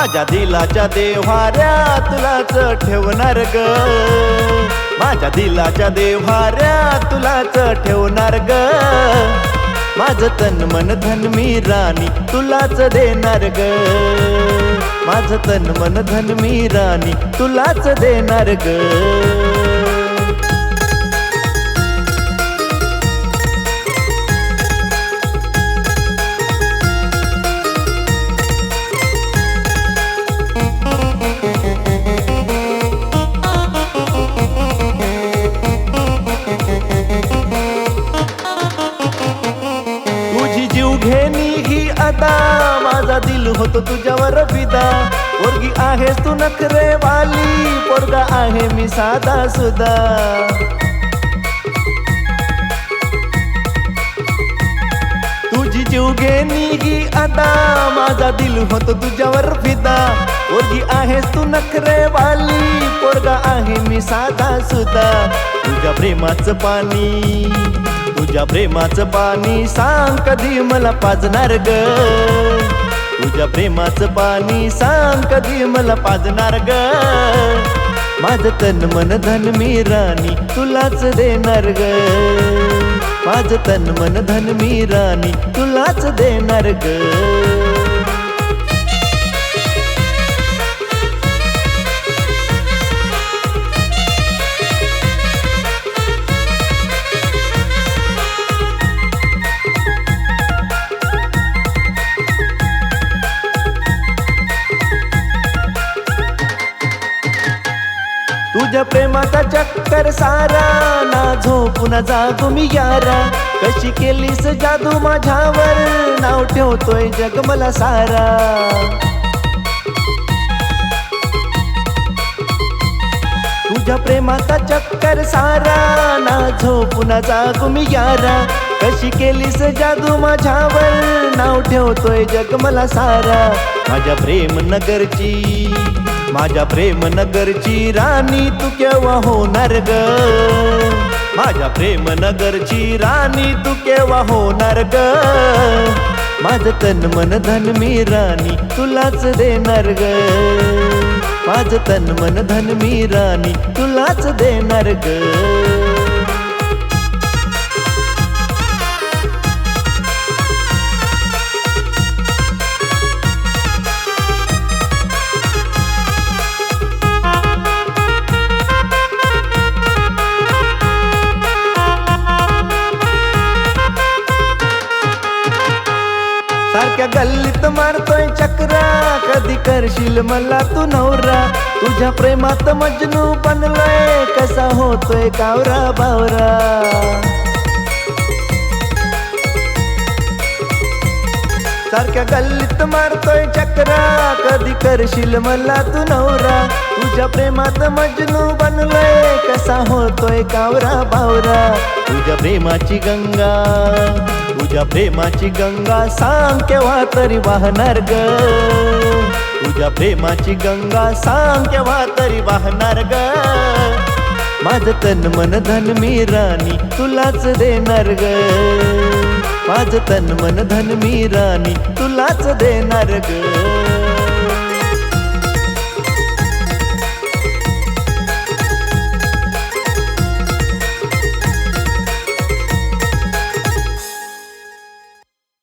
माझ्या दिलाच्या देव्हाऱ्या तुलाच ठेवणार ग. माझ्या दिलाच्या देव्हाऱ्या तुलाच ठेवणार ग. माझ तन मन धन मी राणी तुलाच देणार ग. माझ तन मन धन मी राणी तुलाच देणार ग. आता माझा दिल होतो तुझ्यावर विदा. पोरगी आहेस तू नखरे वाली पोरगा आहे मी साधा सुदा तुझी जीव घेणी ही आता. माझा दिल होतो तुझ्यावर फिदा पोरगी आहेस तू नखरे वाली पोरगा आहे मी साधा सुद्धा तुझ्या प्रेमाचं पाणी. तुझ्या प्रेमाचं पाणी सांग कधी मला पाजणार ग? तुझ्या प्रेमाचं पाणी सांग कधी मला पाजणार ग? माझ तन मन धन मी राणी तुलाच देणार ग. माझ तन मन धन मी राणी तुलाच देणार ग. तुझ्या प्रेमाचा चक्कर सारा. ना झोपून जागू मी यारा. कशी केलीस जादू माझ्यावर? नाव ठेवतोय जग मला सारा. तुझ्या प्रेमाचा चक्कर सारा. ना झोपून जागू मी यारा. कशी केलीस जादू माझ्यावर? नाव ठेवतोय जग मला सारा. माझ्या प्रेम नगरची माझ्या प्रेम नगरची राणी तू केव्हा होणार ग? माझ्या प्रेम नगरची राणी तू केव्हा होणार ग? माझ तन मन धन मी राणी तुलाच देणार ग. माझ तन मन धन मी राणी तुलाच देणार ग. सारख्या गल्लीत मारतोय चक्रा. कधी करशील मला तू नवरा? तुझ्या प्रेमात मजनू बनलाय. कसा होतोय कावरा बावरा? सारख्या गल्लीत मारतोय चक्रा. कधी करशील मला तू नवरा? तुझ्या प्रेमात मजनू बनलाय. कसा होतोय कावरा बावरा? तुझ्या प्रेमाची गंगा. तुझ्या प्रेमाची गंगा सांग केव्हा तरी वाहणार ग. तुझ्या प्रेमाची गंगा सांग केव्हा तरी वाहणार ग. माझ तन मन धन मी राणी तुलाच देणार ग. माझ तन मन धन मी राणी तुलाच देणार ग.